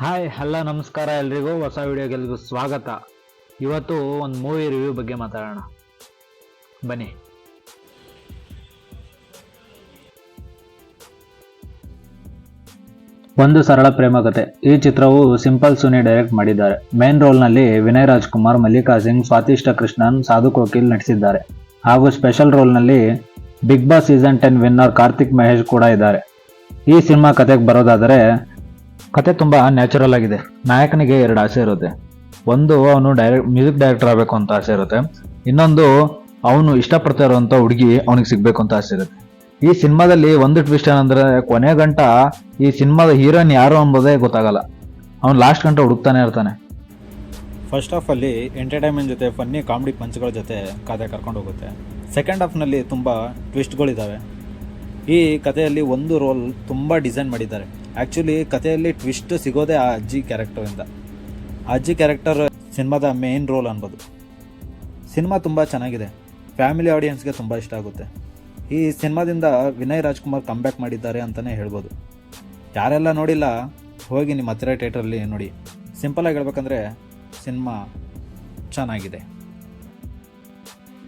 Hi hello ನಮಸ್ಕಾರ ಎಲ್ರಿಗೂ. ಹೊಸ ವಿಡಿಯೋಗೆಲ್ರಿಗೂ ಸ್ವಾಗತ. ಇವತ್ತು ಒಂದು ಮೂವಿ ರಿವ್ಯೂ ಬಗ್ಗೆ ಮಾತಾಡೋಣ. ಬನ್ನಿ. ಒಂದು ಸರಳ ಪ್ರೇಮ ಕತೆ. ಈ ಚಿತ್ರವು ಸಿಂಪಲ್ ಸುನಿ ಡೈರೆಕ್ಟ್ ಮಾಡಿದ್ದಾರೆ. ಮೇನ್ ರೋಲ್ನಲ್ಲಿ ವಿನಯ್ ರಾಜ್ಕುಮಾರ್, ಮಲ್ಲಿಕಾ ಸಿಂಗ್, ಸ್ವಾತಿಷ್ಠ ಕೃಷ್ಣನ್, ಸಾಧು ಕೋಕಿಲ್ ನಟಿಸಿದ್ದಾರೆ. ಹಾಗೂ special ರೋಲ್ನಲ್ಲಿ Bigg Boss season ten winner Karthik Mahesh ಕೂಡ ಇದ್ದಾರೆ. ಈ ಸಿನಿಮಾ ಕತೆಗೆ ಬರೋದಾದರೆ ಕತೆ ತುಂಬ ನ್ಯಾಚುರಲ್ ಆಗಿದೆ. ನಾಯಕನಿಗೆ ಎರಡು ಆಸೆ ಇರುತ್ತೆ. ಒಂದು, ಅವನು ಡೈರೆಕ್ಟ್ ಮ್ಯೂಸಿಕ್ ಡೈರೆಕ್ಟರ್ ಆಗಬೇಕು ಅಂತ ಆಸೆ ಇರುತ್ತೆ. ಇನ್ನೊಂದು, ಅವನು ಇಷ್ಟಪಡ್ತಾ ಇರುವಂಥ ಹುಡುಗಿ ಅವನಿಗೆ ಸಿಗಬೇಕು ಅಂತ ಆಸೆ ಇರುತ್ತೆ. ಈ ಸಿನಿಮಾದಲ್ಲಿ ಒಂದು ಟ್ವಿಸ್ಟ್ ಏನಂದ್ರೆ, ಕೊನೆ ಗಂಟ ಈ ಸಿನಿಮಾದ ಹೀರೋಯಿನ್ ಯಾರು ಅಂಬೋದೇ ಗೊತ್ತಾಗಲ್ಲ. ಅವನು ಲಾಸ್ಟ್ ಗಂಟ ಹುಡುಕ್ತಾನೆ ಇರ್ತಾನೆ. ಫಸ್ಟ್ ಹಾಫಲ್ಲಿ ಎಂಟರ್ಟೈನ್ಮೆಂಟ್ ಜೊತೆ ಫನ್ನಿ ಕಾಮಿಡಿ ಪಂಚ್ಗಳ ಜೊತೆ ಕತೆ ಕರ್ಕೊಂಡು ಹೋಗುತ್ತೆ. ಸೆಕೆಂಡ್ ಹಾಫ್ನಲ್ಲಿ ತುಂಬ ಟ್ವಿಸ್ಟ್ಗಳಿದ್ದಾವೆ ಈ ಕಥೆಯಲ್ಲಿ ಒಂದು ರೋಲ್ ತುಂಬ ಡಿಸೈನ್ ಮಾಡಿದ್ದಾರೆ. ಆ್ಯಕ್ಚುಲಿ ಕಥೆಯಲ್ಲಿ ಟ್ವಿಸ್ಟ್ ಸಿಗೋದೇ ಆ ಅಜ್ಜಿ ಕ್ಯಾರೆಕ್ಟರಿಂದ ಅಜ್ಜಿ ಕ್ಯಾರೆಕ್ಟರ್ ಸಿನಿಮಾದ ಮೇನ್ ರೋಲ್ ಅನ್ಬೋದು. ಸಿನಿಮಾ ತುಂಬ ಚೆನ್ನಾಗಿದೆ. ಫ್ಯಾಮಿಲಿ ಆಡಿಯನ್ಸ್ಗೆ ತುಂಬ ಇಷ್ಟ ಆಗುತ್ತೆ. ಈ ಸಿನಿಮಾದಿಂದ ವಿನಯ್ ರಾಜ್ಕುಮಾರ್ ಕಂಬ್ಯಾಕ್ ಮಾಡಿದ್ದಾರೆ ಅಂತಲೇ ಹೇಳ್ಬೋದು. ಯಾರೆಲ್ಲ ನೋಡಿಲ್ಲ, ಹೋಗಿ ನಿಮ್ಮ ಹತ್ತಿರ ಥಿಯೇಟ್ರಲ್ಲಿ ನೋಡಿ. ಸಿಂಪಲಾಗಿ ಹೇಳ್ಬೇಕಂದ್ರೆ, ಸಿನಿಮಾ ಚೆನ್ನಾಗಿದೆ.